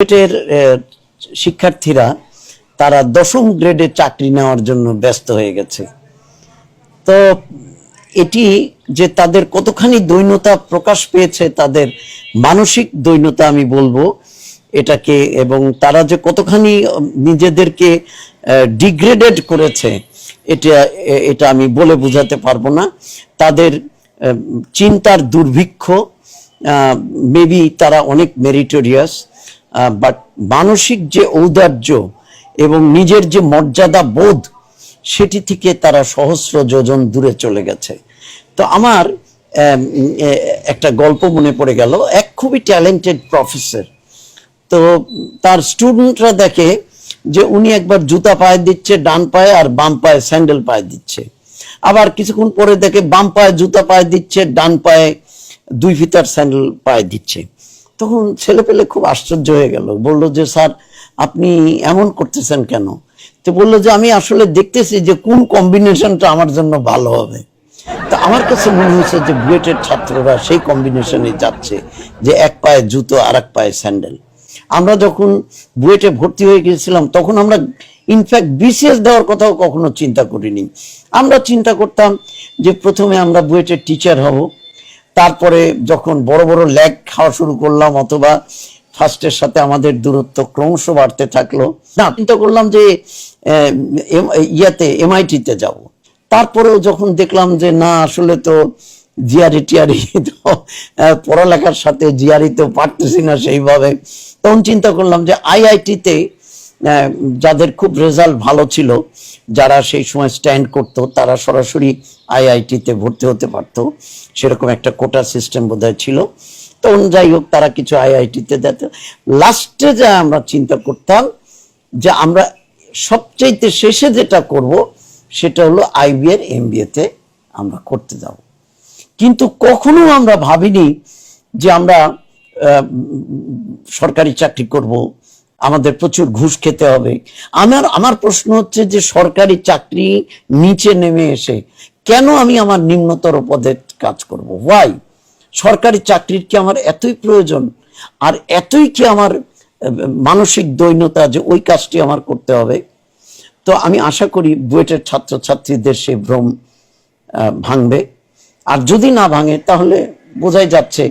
বুয়েটের শিক্ষার্থীরা তারা দশম গ্রেডে চাকরি নেওয়ার জন্য ব্যস্ত হয়ে গেছে। তো এটি যে তাদের কতখানি দৈন্যতা প্রকাশ পেয়েছে, তাদের মানসিক দৈন্যতা আমি বলব এটাকে, এবং তারা যে কতখানি নিজেদেরকে ডিগ্রেডেড করেছে, এটা এটা আমি বলে বোঝাতে পারব না। তাদের চিন্তার দুর্ভিক্ষ মেবি তারা অনেক মেরিটোরিয়াস বাট মানসিক যে ঔদার্য এবং নিজের যে মর্যাদা বোধ, সেটি থেকে তারা সহস্র যোজন দূরে চলে গেছে। তো আমার একটা গল্প মনে পড়ে গেল। এক খুবই ট্যালেন্টেড প্রফেসর তো তার স্টুডেন্টরা দেখে যে উনি একবার জুতা পায়ে দিচ্ছে, ডান পায়ে আর বাম পায়ে স্যান্ডেল পায়ে দিচ্ছে। আবার কিছুক্ষণ পরে দেখে বাম পায়ে জুতা পায়ে দিচ্ছে, ডান পায়ে দুই ফিতার স্যান্ডেল পায়ে দিচ্ছে। তখন ছেলে পেলে খুব আশ্চর্য হয়ে গেল। বলল যে, স্যার, আপনি এমন করতেছেন কেন? তো বলল যে, আমি আসলে দেখতেছি যে, কোন কম্বিনেশনটা আমার জন্য ভালো হবে। তো আমার কাছে মনে হয়েছে যে, বুয়েটের ছাত্ররা সেই কম্বিনেশনে যাচ্ছে, যে এক পায়ে জুতো আর এক পায়ে স্যান্ডেল। আমরা যখন বুয়েটে ভর্তি হয়ে গিয়েছিলাম, তখন আমরা ইনফ্যাক্ট বিসিএস দেওয়ার কথাও কখনো চিন্তা করিনি। আমরা চিন্তা করতাম যে, প্রথমে আমরা বুয়েটের টিচার হব তারপরে যখন বড় বড় ল্যাগ খাওয়া শুরু করলাম, অথবা ফার্স্টের সাথে আমাদের দূরত্ব ক্রমশ বাড়তে থাকল, না, চিন্তা করলাম যে ইয়াতে এমআইটিতে যাব। তারপরেও যখন দেখলাম যে, না, আসলে তো জিয়ারি টিয়ারি তো পড়ালেখার সাথে জিয়ারি তো পারতেছি না সেইভাবে, তখন চিন্তা করলাম যে আইআইটিতে যাদের খুব রেজাল্ট ভালো ছিল, যারা সেই সময় স্ট্যান্ড করতো, তারা সরাসরি আইআইটিতে ভর্তি হতে পারতো। সেরকম একটা কোটা সিস্টেম বোধহয় ছিল। তখন যাই হোক, তারা কিছু আইআইটিতে দিত। লাস্টে যা আমরা চিন্তা করতাম, যে আমরা সবচাইতে শেষে যেটা করব, সেটা হলো আইবিএর এমবিএতে আমরা করতে যাব। কিন্তু কখনো আমরা ভাবিনি যে আমরা সরকারি চাকরি করব আমাদের প্রচুর ঘুষ খেতে হবে। আমার আমার প্রশ্ন হচ্ছে যে সরকারি চাকরি নিচে নেমে এসে কেন আমি আমার নিম্নতর পদে কাজ করব? ওয়াই সরকারি চাকরির কি আমার এতই প্রয়োজন? আর এতই কি আমার, মানসিক দৈন্যতা যে ওই কাজটি আমার করতে হবে? তো আমি আশা করি বুয়েটের ছাত্রছাত্রীদের সেই ভ্রম ভাঙবে। আর যদি না ভাঙে, তাহলে বোঝাই যাচ্ছে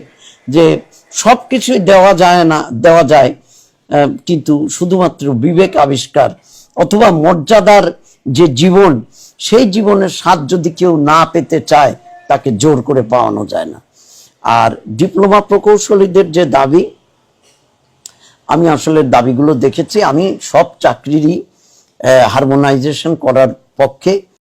যে সব কিছুই দেওয়া যায় না, দেওয়া যায়। কিন্তু শুধুমাত্র বিবেক আবিষ্কার অথবা মর্যাদার যে জীবন, সেই জীবনের স্বাদ যদি কেউ না পেতে চায়, তাকে জোর করে পাওয়ানো যায় না। আর ডিপ্লোমা প্রকৌশলীদের যে দাবি, আমি আসলে দাবিগুলো দেখেছি। আমি সব চাকরিরই হারমোনাইজেশন করার পক্ষে